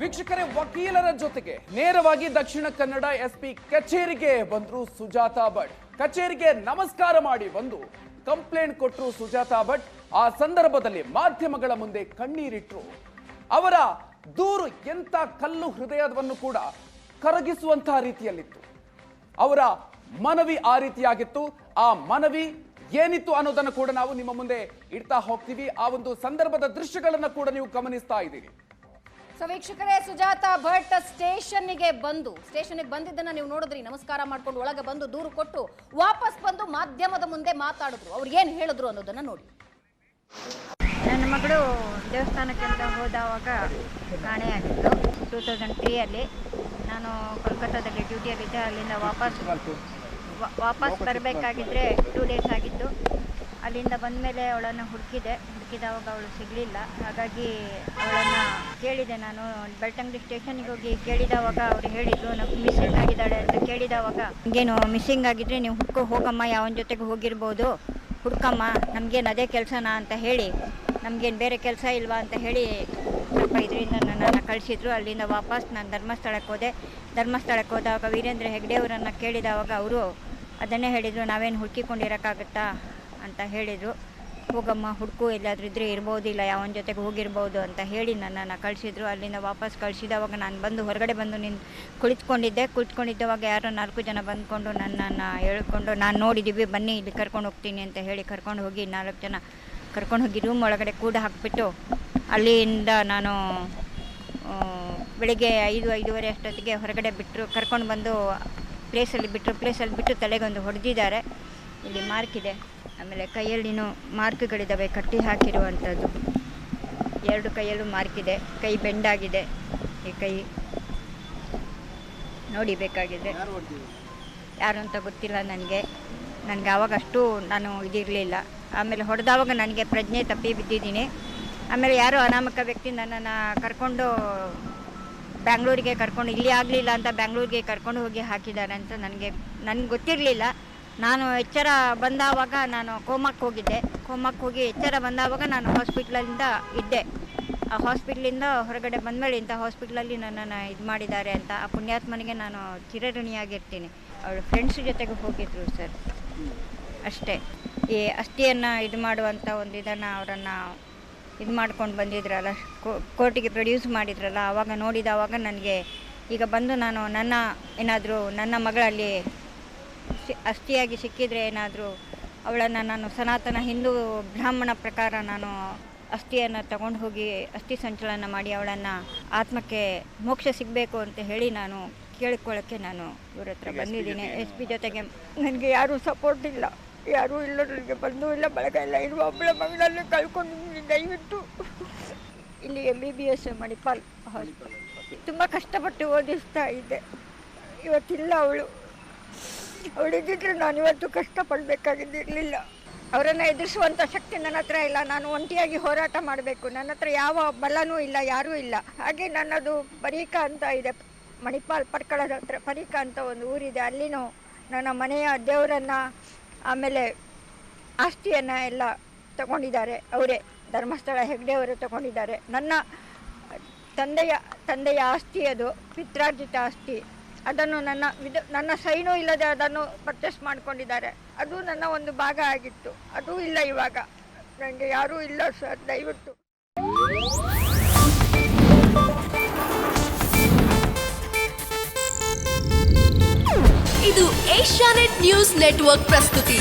ವೀಕ್ಷಕರೇ, ವಕೀಲರ ಜೊತೆಗೆ ನೇರವಾಗಿ ದಕ್ಷಿಣ ಕನ್ನಡ ಎಸ್ಪಿ ಕಚೇರಿಗೆ ಬಂದ್ರು ಸುಜಾತಾ ಭಟ್. ಕಚೇರಿಗೆ ನಮಸ್ಕಾರ ಮಾಡಿ ಬಂದು ಕಂಪ್ಲೇಂಟ್ ಕೊಟ್ಟರು ಸುಜಾತಾ ಭಟ್. ಆ ಸಂದರ್ಭದಲ್ಲಿ ಮಾಧ್ಯಮಗಳ ಮುಂದೆ ಕಣ್ಣೀರಿಟ್ಟರು ಅವರ ದೂರು ಎಂತ ಕಲ್ಲು ಹೃದಯವನ್ನು ಕೂಡ ಕರಗಿಸುವಂತಹ ರೀತಿಯಲ್ಲಿತ್ತು. ಅವರ ಮನವಿ ಆ ರೀತಿಯಾಗಿತ್ತು. ಆ ಮನವಿ ಏನಿತ್ತು ಅನ್ನೋದನ್ನು ಕೂಡ ನಾವು ನಿಮ್ಮ ಮುಂದೆ ಇಡ್ತಾ ಹೋಗ್ತೀವಿ. ಆ ಒಂದು ಸಂದರ್ಭದ ದೃಶ್ಯಗಳನ್ನು ಕೂಡ ನೀವು ಗಮನಿಸ್ತಾ ಇದ್ದೀರಿ. ಸೊ ವೀಕ್ಷಕರೇ ಸುಜಾತ ಭಟ್ ಸ್ಟೇಷನ್ಗೆ ಬಂದು ಸ್ಟೇಷನ್ಗೆ ಬಂದಿದ್ದನ್ನ ನೀವು ನೋಡಿದ್ರಿ ನಮಸ್ಕಾರ ಮಾಡ್ಕೊಂಡು ಒಳಗೆ ಬಂದು ದೂರು ಕೊಟ್ಟು ವಾಪಸ್ ಬಂದು ಮಾಧ್ಯಮದ ಮುಂದೆ ಮಾತಾಡಿದ್ರು. ಅವ್ರು ಏನು ಹೇಳಿದ್ರು ಅನ್ನೋದನ್ನ ನೋಡಿ. ನನ್ನ ಮಗಳು ದೇವಸ್ಥಾನಕ್ಕೆ ಅಂತ ಹೋದವಾಗ ಕಾಣೆಯಾಗಿತ್ತು ಟೂ ತೌಸಂಡ್ ತ್ರೀಯಲ್ಲಿ ನಾನು ಕೋಲ್ಕತ್ತಾದಲ್ಲಿ ಡ್ಯೂಟಿಯಲ್ಲಿದ್ದೆ ಅಲ್ಲಿಂದ ವಾಪಸ್ ವಾಪಸ್ ಬರಬೇಕಾಗಿದ್ದರೆ ಟೂ ಡೇಸ್ ಆಗಿತ್ತು. ಅಲ್ಲಿಂದ ಬಂದ ಮೇಲೆ ಅವಳನ್ನು ಹುಡುಕಿದೆ. ಹುಡುಕಿದವಾಗ ಅವಳು ಸಿಗಲಿಲ್ಲ. ಹಾಗಾಗಿ ಅವಳನ್ನು ಕೇಳಿದೆ ನಾನು. ಬೆಳ್ತಂಗಡಿ ಸ್ಟೇಷನ್ಗೆ ಹೋಗಿ ಕೇಳಿದವಾಗ ಅವ್ರು ಹೇಳಿದರು ನಮ್ಗೆ ಮಿಸ್ಸಿಂಗ್ ಆಗಿದ್ದಾಳೆ ಅಂತ ಕೇಳಿದವಾಗ, ಹಿಂಗೇನು ಮಿಸ್ಸಿಂಗ್ ಆಗಿದ್ರೆ ನೀವು ಹುಡ್ಕೋ, ಹೋಗಮ್ಮ, ಯಾವನ ಜೊತೆಗೆ ಹೋಗಿರ್ಬೋದು. ಹುಡ್ಕಮ್ಮ, ನಮಗೇನು ಅದೇ ಕೆಲಸನಾ ಅಂತ ಹೇಳಿ, ನಮಗೇನು ಬೇರೆ ಕೆಲಸ ಇಲ್ವಾ ಅಂತ ಹೇಳಿ ಸ್ವಲ್ಪ ಇದರಿಂದ ನನ್ನನ್ನು ಕಳಿಸಿದ್ರು. ಅಲ್ಲಿಂದ ವಾಪಸ್ ನಾನು ಧರ್ಮಸ್ಥಳಕ್ಕೆ ಹೋದೆ. ಧರ್ಮಸ್ಥಳಕ್ಕೆ ಹೋದಾಗ ವೀರೇಂದ್ರ ಹೆಗ್ಡೆ ಅವರನ್ನು ಕೇಳಿದವಾಗ ಅವರು ಅದನ್ನೇ ಹೇಳಿದರು, ನಾವೇನು ಹುಡುಕಿಕೊಂಡಿರೋಕ್ಕಾಗತ್ತಾ? ಅಂತ ಹೇಳಿದರು. ಹೋಗಮ್ಮ, ಹುಡುಕು ಎಲ್ಲಾದರೂ ಇದ್ದರೆ ಇರ್ಬೋದಿಲ್ಲ ಯಾವನ ಜೊತೆಗೆ ಹೋಗಿರ್ಬೋದು ಅಂತ ಹೇಳಿ ನನ್ನನ್ನು ಕಳಿಸಿದ್ರು. ಅಲ್ಲಿಂದ ವಾಪಸ್ ಕಳಿಸಿದವಾಗ ನಾನು ಬಂದು ಹೊರಗಡೆ ಬಂದು ನಿನ್ನ ಕುಳಿತುಕೊಂಡಿದ್ದೆ. ಕುಳಿತುಕೊಂಡಿದ್ದವಾಗ ಯಾರೋ ನಾಲ್ಕು ಜನ ಬಂದ್ಕೊಂಡು ನನ್ನನ್ನು ಹೇಳ್ಕೊಂಡು, ನಾನು ನೋಡಿದ್ದೀವಿ ಬನ್ನಿ ಇಲ್ಲಿ ಕರ್ಕೊಂಡು ಹೋಗ್ತೀನಿ ಅಂತ ಹೇಳಿ ಕರ್ಕೊಂಡು ಹೋಗಿ ನಾಲ್ಕು ಜನ ಕರ್ಕೊಂಡು ಹೋಗಿ ರೂಮ್ ಒಳಗಡೆ ಕೂಡ ಹಾಕಿಬಿಟ್ಟು ಅಲ್ಲಿಂದ ನಾನು ಬೆಳಿಗ್ಗೆ ಐದು, ಐದೂವರೆ ಅಷ್ಟೊತ್ತಿಗೆ ಹೊರಗಡೆ ಬಿಟ್ಟರು ಕರ್ಕೊಂಡು ಬಂದು ಪ್ಲೇಸಲ್ಲಿ ಬಿಟ್ಟರು ಪ್ಲೇಸಲ್ಲಿ ಬಿಟ್ಟು ತಲೆಗೊಂದು ಹೊಡೆದಿದ್ದಾರೆ. ಇಲ್ಲಿ ಮಾರ್ಕ್ ಇದೆ. ಆಮೇಲೆ ಕೈಯಲ್ಲಿನೂ ಮಾರ್ಕ್ಗಳಿದ್ದಾವೆ ಕಟ್ಟಿ ಹಾಕಿರುವಂಥದ್ದು. ಎರಡು ಕೈಯಲ್ಲೂ ಮಾರ್ಕ್ ಇದೆ ಕೈ ಬೆಂಡಾಗಿದೆ ಈ ಕೈ ನೋಡಿ ಬೇಕಾಗಿದೆ. ಯಾರು ಅಂತ ಗೊತ್ತಿಲ್ಲ ನನಗೆ. ನನಗೆ ಆವಾಗ ಅಷ್ಟು ನಾನು ಇದಿರಲಿಲ್ಲ. ಆಮೇಲೆ ಹೊಡೆದವಾಗ ನನಗೆ ಪ್ರಜ್ಞೆ ತಪ್ಪಿ ಬಿದ್ದಿದ್ದೀನಿ. ಆಮೇಲೆ ಯಾರೋ ಅನಾಮಕ ವ್ಯಕ್ತಿ ನನ್ನನ್ನು ಕರ್ಕೊಂಡು ಬ್ಯಾಂಗ್ಳೂರಿಗೆ ಕರ್ಕೊಂಡು ಇಲ್ಲಿ ಆಗಲಿಲ್ಲ ಅಂತ ಬ್ಯಾಂಗ್ಳೂರಿಗೆ ಕರ್ಕೊಂಡು ಹೋಗಿ ಹಾಕಿದ್ದಾರೆ ಅಂತ ನನಗೆ ನನಗೆ ಗೊತ್ತಿರಲಿಲ್ಲ. ನಾನು ಎಚ್ಚರ ಬಂದಾವಾಗ ನಾನು ಕೋಮಕ್ಕೆ ಹೋಗಿದ್ದೆ. ಕೋಮಕ್ಕೆ ಹೋಗಿ ಎಚ್ಚರ ಬಂದಾವಾಗ ನಾನು ಹಾಸ್ಪಿಟ್ಲಿಂದ ಇದ್ದೆ. ಆ ಹಾಸ್ಪಿಟ್ಲಿಂದ ಹೊರಗಡೆ ಬಂದಮೇಲೆ ಇಂಥ ಹಾಸ್ಪಿಟ್ಲಲ್ಲಿ ನನ್ನನ್ನು ಇದು ಮಾಡಿದ್ದಾರೆ ಅಂತ ಆ ಪುಣ್ಯಾತ್ಮನಿಗೆ ನಾನು ಚಿರಋಣಿಯಾಗಿರ್ತೀನಿ ಅವಳು ಫ್ರೆಂಡ್ಸ್ ಜೊತೆಗೆ ಹೋಗಿದ್ರು ಸರ್ ಅಷ್ಟೇ. ಈ ಅಸ್ಥಿಯನ್ನು ಇದು ಮಾಡುವಂಥ ಒಂದು ಇದನ್ನು ಅವರನ್ನು ಇದು ಮಾಡ್ಕೊಂಡು ಬಂದಿದ್ರಲ್ಲ ಕೋರ್ಟಿಗೆ ಪ್ರೊಡ್ಯೂಸ್ ಮಾಡಿದ್ರಲ್ಲ ಆವಾಗ ನೋಡಿದವಾಗ ನನಗೆ ಈಗ ಬಂದು ನಾನು ನನ್ನ ಏನಾದರೂ ನನ್ನ ಮಗಳಲ್ಲಿ ಅಸ್ಥಿಯಾಗಿ ಸಿಕ್ಕಿದರೆ ಏನಾದರೂ ಅವಳನ್ನು ನಾನು ಸನಾತನ ಹಿಂದೂ ಬ್ರಾಹ್ಮಣ ಪ್ರಕಾರ ನಾನು ಅಸ್ಥಿಯನ್ನು ತಗೊಂಡು ಹೋಗಿ ಅಸ್ಥಿ ಸಂಚಲನ ಮಾಡಿ ಅವಳನ್ನು ಆತ್ಮಕ್ಕೆ ಮೋಕ್ಷ ಸಿಗಬೇಕು ಅಂತ ಹೇಳಿ ನಾನು ಕೇಳಿಕೊಳ್ಳೋಕ್ಕೆ ನಾನು ಇವ್ರ ಹತ್ರ ಬಂದಿದ್ದೀನಿ. ಎಸ್ ಪಿ ಜೊತೆಗೆ ನನಗೆ ಯಾರೂ ಸಪೋರ್ಟ್ ಇಲ್ಲ. ಯಾರೂ ಇಲ್ಲ ನನಗೆ ಬಂದೂ ಇಲ್ಲ ಬಳಗ ಇಲ್ಲ ಇರುವ ಒಬ್ಬಳ ಮಗಳಲ್ಲಿ ಕಳ್ಕೊಂಡು ದಯವಿಟ್ಟು. ಇಲ್ಲಿ M B B S Manipal hospital ತುಂಬ ಕಷ್ಟಪಟ್ಟು ಓದಿಸ್ತಾ ಇದ್ದೆ. ಇವತ್ತಿಲ್ಲ ಅವಳು. ಅವಳಿದ್ದಿದ್ರೆ ನಾನು ಇವತ್ತು ಕಷ್ಟಪಡಬೇಕಾಗಿದ್ದಿರಲಿಲ್ಲ. ಅವರನ್ನು ಎದುರಿಸುವಂಥ ಶಕ್ತಿ ನನ್ನ ಹತ್ರ ಇಲ್ಲ. ನಾನು ಒಂಟಿಯಾಗಿ ಹೋರಾಟ ಮಾಡಬೇಕು. ನನ್ನ ಹತ್ರ ಯಾವ ಬಲನೂ ಇಲ್ಲ, ಯಾರೂ ಇಲ್ಲ. ಹಾಗೆ ನನ್ನದು ಪರೀಕ ಅಂತ ಇದೆ. ಮಣಿಪಾಲ್ ಪಡ್ಕಳದ ಹತ್ರ ಪರೀಕ ಅಂತ ಒಂದು ಊರಿದೆ. ಅಲ್ಲಿನೂ ನನ್ನ ಮನೆಯ ದೇವರನ್ನು, ಆಮೇಲೆ ಆಸ್ತಿಯನ್ನು ಎಲ್ಲ ತಗೊಂಡಿದ್ದಾರೆ. ಅವರೇ ಧರ್ಮಸ್ಥಳ ಹೆಗ್ಡೆಯವರು ತಗೊಂಡಿದ್ದಾರೆ. ನನ್ನ ತಂದೆಯ ತಂದೆಯ ಆಸ್ತಿ ಅದು. ಪಿತ್ರಾರ್ಜಿತ ಆಸ್ತಿ. ಅದನ್ನು ನನ್ನ ವಿದ ನನ್ನ ಸೈನು ಇಲ್ಲದೆ ಅದನ್ನು ಪರ್ಚೇಸ್ ಮಾಡ್ಕೊಂಡಿದ್ದಾರೆ. ಅದು ನನ್ನ ಒಂದು ಭಾಗ ಆಗಿತ್ತು. ಅದು ಇಲ್ಲ ಇವಾಗ. ನನಗೆ ಯಾರೂ ಇಲ್ಲ ಸರ್, ದಯವಿಟ್ಟು. ಇದು ಏಷ್ಯಾನೆಟ್ ನ್ಯೂಸ್ ನೆಟ್ವರ್ಕ್ ಪ್ರಸ್ತುತಿ.